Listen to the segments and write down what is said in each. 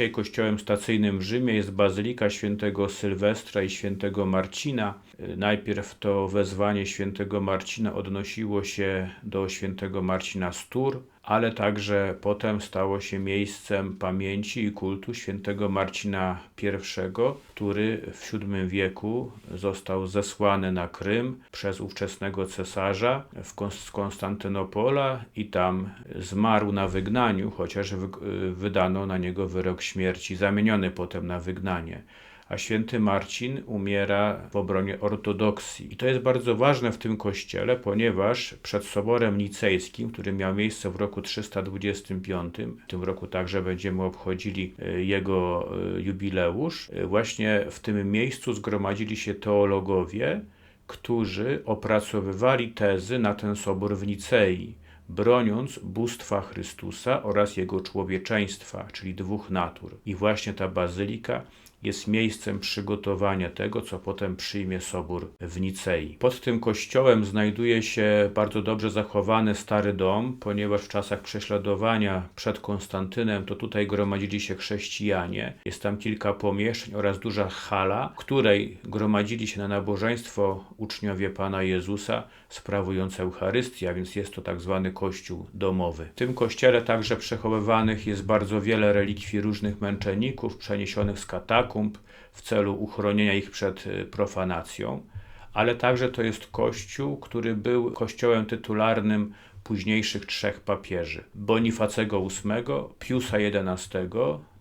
dzisiaj kościołem stacyjnym w Rzymie jest Bazylika Świętego Sylwestra i Świętego Marcina. Najpierw to wezwanie Świętego Marcina odnosiło się do Świętego Marcina z Tours, ale także potem stało się miejscem pamięci i kultu Świętego Marcina I, który w VII wieku został zesłany na Krym przez ówczesnego cesarza z Konstantynopola i tam zmarł na wygnaniu, chociaż wy- wydano na niego wyrok śmierci, zamieniony potem na wygnanie a święty Marcin umiera w obronie ortodoksji. I to jest bardzo ważne w tym kościele, ponieważ przed Soborem Nicejskim, który miał miejsce w roku 325, w tym roku także będziemy obchodzili e, jego e, jubileusz, e, właśnie w tym miejscu zgromadzili się teologowie, którzy opracowywali tezy na ten sobór w Nicei broniąc bóstwa Chrystusa oraz jego człowieczeństwa, czyli dwóch natur. I właśnie ta bazylika jest miejscem przygotowania tego, co potem przyjmie Sobór w Nicei. Pod tym kościołem znajduje się bardzo dobrze zachowany stary dom, ponieważ w czasach prześladowania przed Konstantynem to tutaj gromadzili się chrześcijanie. Jest tam kilka pomieszczeń oraz duża hala, w której gromadzili się na nabożeństwo uczniowie Pana Jezusa sprawujący Eucharystię, a więc jest to tak zwany kościół domowy. W tym kościele także przechowywanych jest bardzo wiele relikwii różnych męczenników przeniesionych z katakumb w celu uchronienia ich przed y, profanacją, ale także to jest kościół, który był kościołem tytularnym późniejszych trzech papieży: Bonifacego VIII, Piusa XI,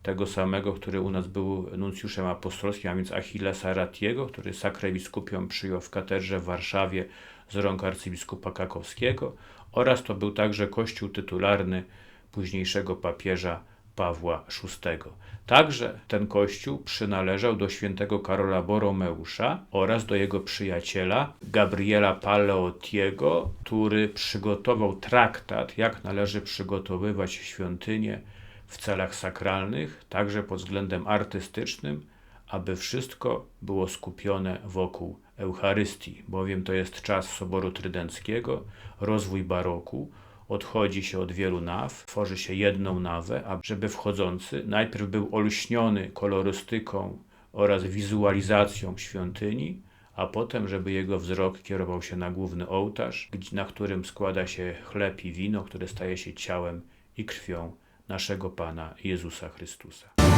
tego samego, który u nas był nuncjuszem apostolskim, a więc Achillesa Ratiego, który sakrę biskupią przyjął w katedrze w Warszawie z rąk arcybiskupa Kakowskiego oraz to był także kościół tytularny późniejszego papieża Pawła VI. Także ten kościół przynależał do świętego Karola Boromeusza oraz do jego przyjaciela Gabriela Paleotiego, który przygotował traktat, jak należy przygotowywać świątynię w celach sakralnych, także pod względem artystycznym, aby wszystko było skupione wokół Eucharystii, bowiem to jest czas Soboru Trydenckiego, rozwój baroku, odchodzi się od wielu naw, tworzy się jedną nawę, a żeby wchodzący najpierw był olśniony kolorystyką oraz wizualizacją świątyni, a potem, żeby jego wzrok kierował się na główny ołtarz, na którym składa się chleb i wino, które staje się ciałem i krwią naszego Pana Jezusa Chrystusa.